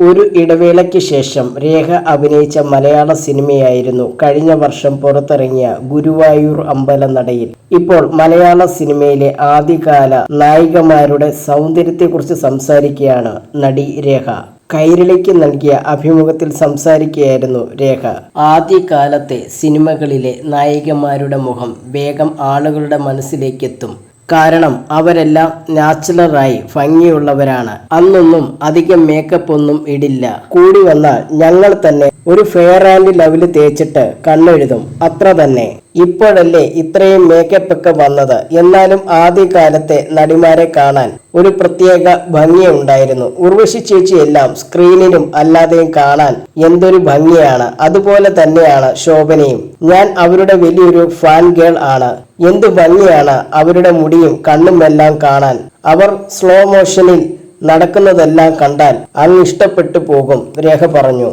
ഒരു ഇടവേളയ്ക്ക് ശേഷം രേഖ അഭിനയിച്ച മലയാള സിനിമയായിരുന്നു കഴിഞ്ഞ വർഷം പുറത്തിറങ്ങിയ ഗുരുവായൂർ അമ്പല നടയിൽ ഇപ്പോൾ മലയാള സിനിമയിലെ ആദ്യകാല നായികമാരുടെ സൗന്ദര്യത്തെക്കുറിച്ച് സംസാരിക്കുകയാണ് നടി രേഖ. കൈരളിക്ക് നൽകിയ അഭിമുഖത്തിൽ സംസാരിക്കുകയായിരുന്നു രേഖ. ആദ്യകാലത്തെ സിനിമകളിലെ നായികമാരുടെ മുഖം വേഗം ആളുകളുടെ മനസ്സിലേക്കെത്തും. കാരണം അവരെല്ലാം നാച്ചുറലായി ഭംഗിയുള്ളവരാണ്. അന്നൊന്നും അധികം മേക്കപ്പ് ഒന്നും ഇടില്ല. കൂടി വന്നാൽ ഞങ്ങൾ തന്നെ ഒരു ഫെയർ ആൻഡ് ലവ്ലി തേച്ചിട്ട് കണ്ണെഴുതും. അത്ര തന്നെ. ഇപ്പോഴല്ലേ ഇത്രയും മേക്കപ്പ് ഒക്കെ വന്നത്? എന്നാലും ആദ്യകാലത്തെ നടിമാരെ കാണാൻ ഒരു പ്രത്യേക ഭംഗിയുണ്ടായിരുന്നു ഉർവശി ചേച്ചിയെല്ലാം സ്ക്രീനിലും അല്ലാതെയും കാണാൻ എന്തൊരു ഭംഗിയാണ്. അതുപോലെ തന്നെയാണ് ശോഭനയും. ഞാൻ അവരുടെ വലിയൊരു ഫാൻ ഗേൾ ആണ്. എന്തു ഭംഗിയാണ് അവരുടെ മുടിയും കണ്ണും എല്ലാം കാണാൻ. അവർ സ്ലോ മോഷനിൽ നടക്കുന്നതെല്ലാം കണ്ടാൽ അങ്ങ് ഇഷ്ടപ്പെട്ടു പോകും രേഖ പറഞ്ഞു.